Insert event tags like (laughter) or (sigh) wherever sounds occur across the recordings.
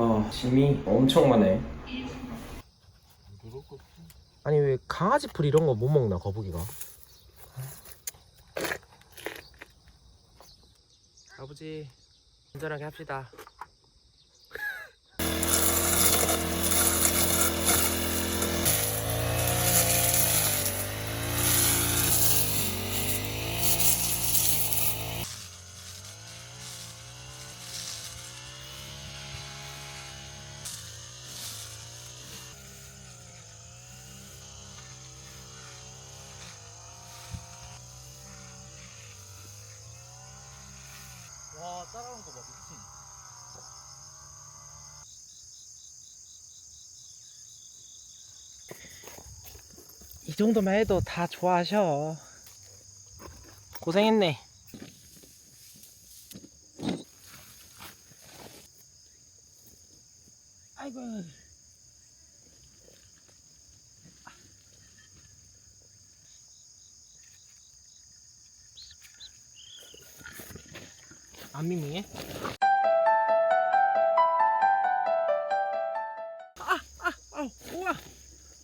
아 짐이 엄청 많네 아니 왜 강아지 풀 이런 거 못 먹나 거북이가? 아버지 안전하게 합시다 와 따라오는 거봐 미친. 이 정도만 해도 다 좋아하셔. 고생했네 아이고 안 밍밍해? 아, 아, 아, 우와,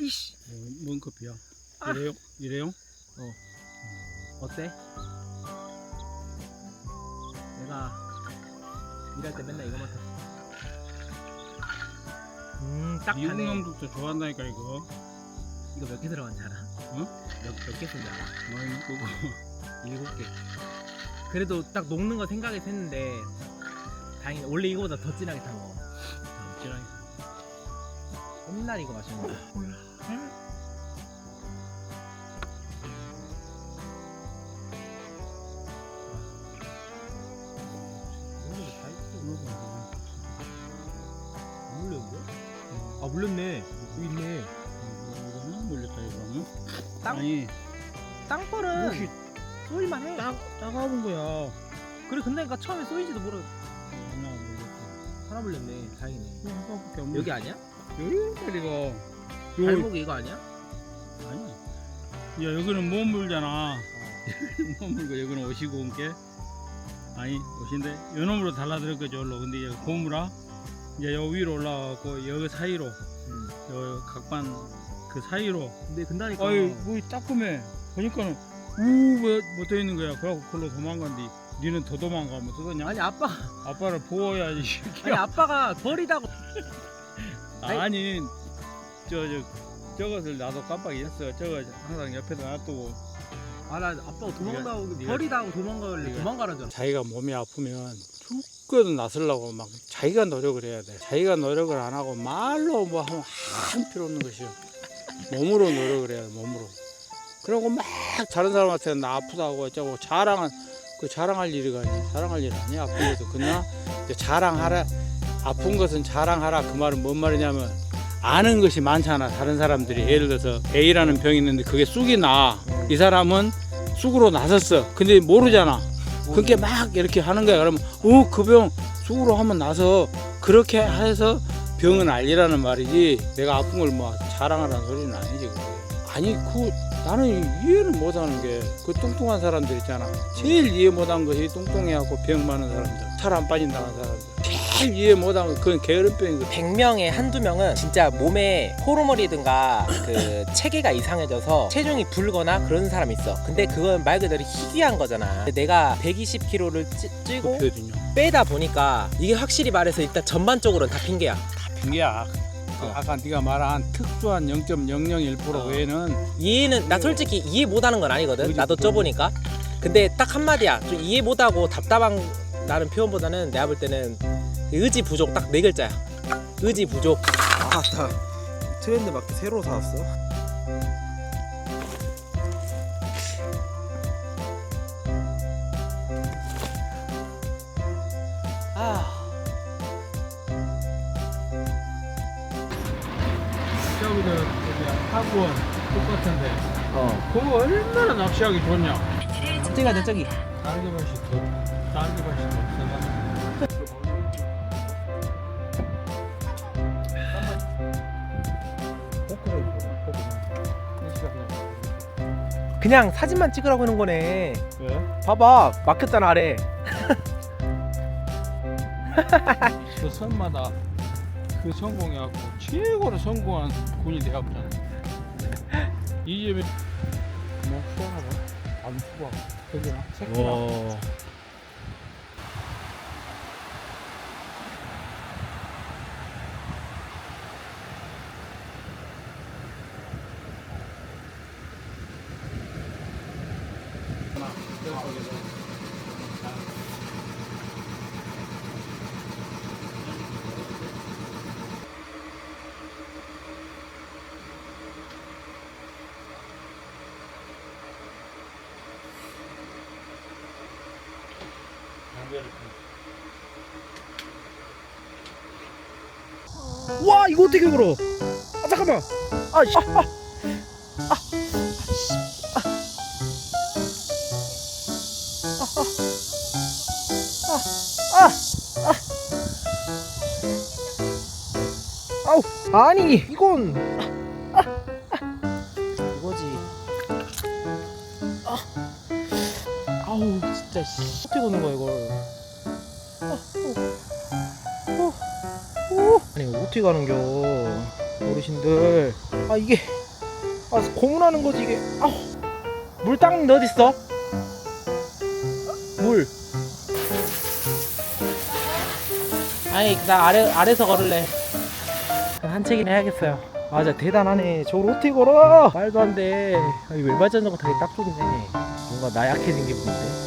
이씨, 어, 뭔 커피야? 아. 이래요? 이래요? 어때? 내가 일할 때 맨날 이거 맡았어. 음, 딱 미국. 놈들도 좋아한다니까 이거. 이거 몇 개 들어간지 알아? 응? 몇, 몇개 쓴지 알아? 많이 그거. 일곱 개. 그래도 딱 녹는 거 생각해서 했는데 다행히 원래 이거보다 더 진하게 타 먹어. 지랄. 맨날 이거 마시는. 물렸는데? 아 물렸네. 여기 있네. 이거는 물렸다 이거. 땅 아니 땅벌은 옷이 쏘일만 해. 딱 따가운 거야. 그래 근데 그니까 처음에 쏘인지도 모르. 하나 물렸어. 하나 물렸네. 다행이네. 이거 하나밖에 없네. 여기 아니야? 여기. 요 발목이 이거 아니야? 아니야. 야 여기는 못 물잖아. 어. (laughs) 못 물고 여기는 오시고 온 게. 아니 오신데 요놈으로 달라들 거죠 얼로 근데 여기 고무라 이제 요 위로 올라가고 여기 사이로 음. 요 각반 그 사이로 근데 근다니까. 아이 뭐이 따끔해 보니까는 우뭐 못떠 있는 거야? 그래갖고 그걸로 도망간디 니는 더 도망가. 뭐 뜯었냐? 아니 아빠. 아빠를 보호해야지 이 아니 새끼야. 아빠가 버리다고. (laughs) 아니 저 저 저것을 나도 깜빡이했어. 저거 항상 옆에다 놔두고. 아나 아빠가 도망가고 버리다고 도망가길래 도망가라잖아. 자기가 몸이 아프면 죽거든 나서려고 막 자기가 노력을 해야 돼. 자기가 노력을 안 하고 말로 뭐 하면 한 필요 없는 것이요. 몸으로 노력을 해야 돼 몸으로 그러고 막 다른 사람한테 나 아프다고 어쩌고 자랑은 그 자랑할 일이 아니 자랑할 일 아니야 아픈 것은 그냥 자랑하라 아픈 것은 자랑하라. 그 말은 뭔 말이냐면 아는 것이 많잖아 다른 사람들이. 예를 들어서 A라는 병이 있는데 그게 쑥이 나 이 사람은 쑥으로 나섰어. 근데 모르잖아. 그게 막 이렇게 하는 거야. 그러면 어그 병 쑥으로 하면 나서 그렇게 해서 병은 알리라는 말이지. 내가 아픈 걸 뭐 자랑하라는 소리는 아니지 그게. 아니 그 나는 이해를 못하는 게 그 뚱뚱한 사람들 있잖아 제일 이해 못하는 것이 뚱뚱해갖고 병 많은 사람들 살 안 빠진다는 사람들 제일 이해 못하는 건 그건 게으름병이거든 100명에 한두 명은 진짜 몸에 호르몬이든가 그 (laughs) 체계가 이상해져서 체중이 불거나 그런 사람이 있어. 근데 그건 말 그대로 희귀한 거잖아. 내가 120kg를 찌고 빼다 보니까 이게 확실히 말해서 일단 전반적으로는 다 핑계야. 핑계야 그 어. 아까 네가 말한 특수한 0.001% 어. 외에는 이해는 나 솔직히 이해 못하는 건 아니거든. 그지, 나도. 쪄보니까. 근데 딱 한마디야. 좀 이해 못하고 답답한 라는 표현보다는 내가 볼 때는 의지 부족 딱 네 글자야. 의지 부족. 아, 다 트렌드 맞게 새로 사왔어? 아. 저기 학원 똑같은데 어. 그거 얼마나 낚시하기 좋냐 저기 가자 저기. 다르게 맛이 더 다르게 맛이 더 없어가 그냥 사진만 찍으라고 하는 거네. 왜? 봐봐 막혔잖아 아래. 그 선마다 그 성공해갖고 최고로 성공한 군이 되었잖아. 이 점에 뭐 봐. 안 수하고 되잖아. 새끼나. 와 이거 어떻게 걸어? 아 잠깐만. 아 씨. 아, 아, 아, 아, 아, 아, 아니 이건 아, 아, 진짜 씨. 어떻게 거는 거야 이걸? 아니 어떻게 가는겨 어르신들. 아 이게 아 고문하는 거지 이게. 아우 물 닦는 데 어딨어? 물. 아니 나 아래 아래서 걸을래. 산책이나 해야겠어요. 맞아 대단하네. 저걸 어떻게 걸어? 말도 안돼. 아, 이 왼발 자전거 타기 딱 좋네. 뭔가 나 약해진 기분인데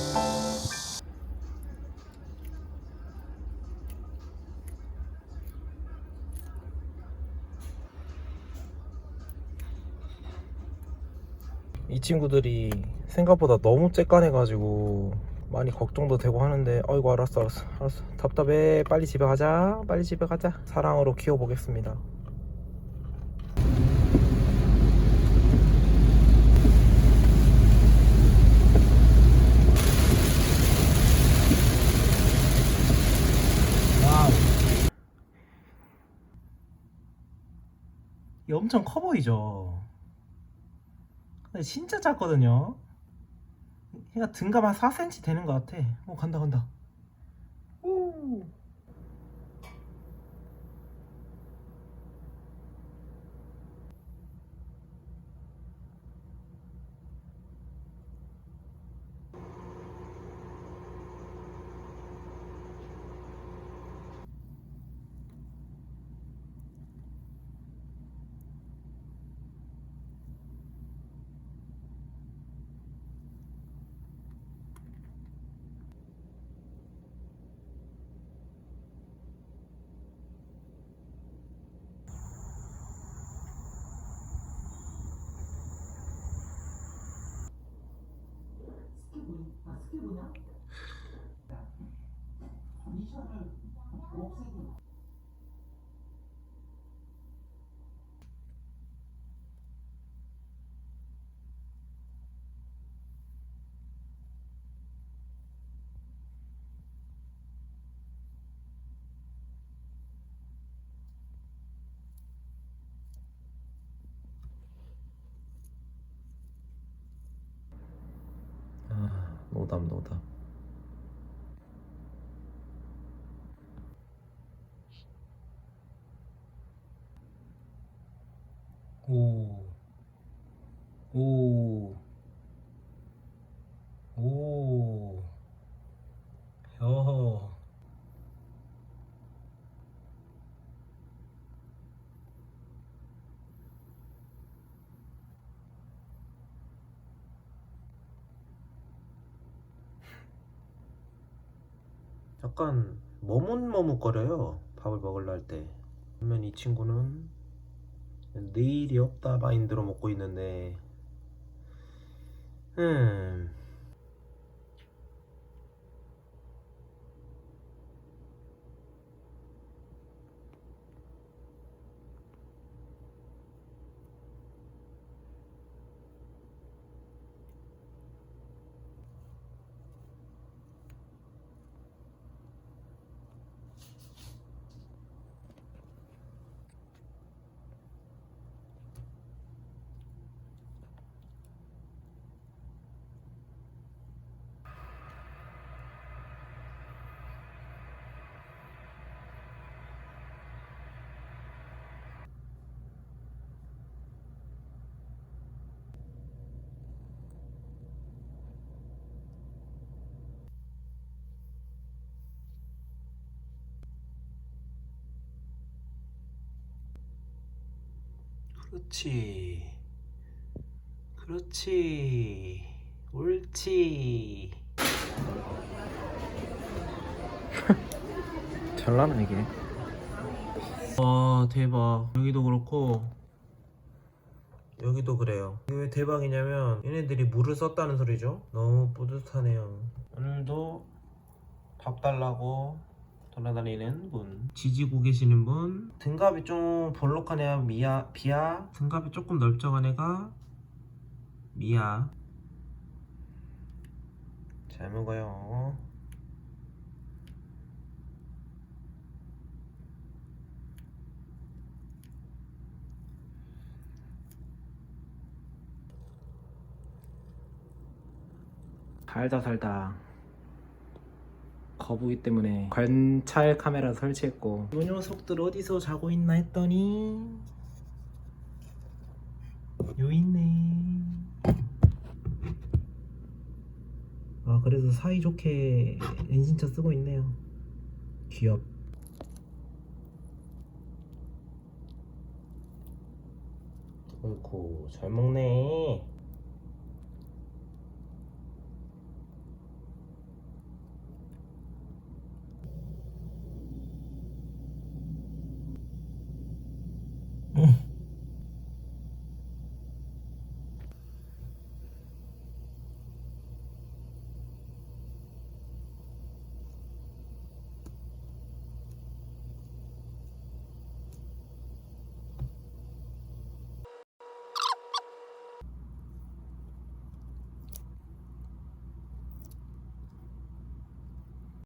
이 친구들이 생각보다 너무 쬐깐해가지고 많이 걱정도 되고 하는데 어이구 알았어 알았어 알았어. 답답해. 빨리 집에 가자. 빨리 집에 가자. 사랑으로 키워보겠습니다. 엄청 커 보이죠 진짜 작거든요. 얘가 등감 한 4cm 되는 것 같아. 어 간다 간다. 오. 아 노담 노담. 오. 오. 오. 여. 약간 머뭇머뭇거려요. 밥을 먹으려 할 때. 그러면 이 친구는 내일이 없다 마인드로 먹고 있는데 음 그렇지. 그렇지. 옳지. (laughs) 잘나나 이게? 와 대박. 여기도 그렇고 여기도 그래요. 이게 왜 대박이냐면 얘네들이 물을 썼다는 소리죠. 너무 뿌듯하네요. 오늘도 밥 달라고 돌아다니는 분. 지지고 계시는 분. 등갑이 좀 볼록한 애가 미야, 비야. 등갑이 조금 넓적한 애가 미야. 잘 먹어요. 살다 살다 거북이 때문에 관찰 카메라 설치했고 이 녀석들 어디서 자고 있나 했더니 요 있네. 아 그래서 사이좋게 인신차 쓰고 있네요. 귀엽. 옳고 잘 먹네.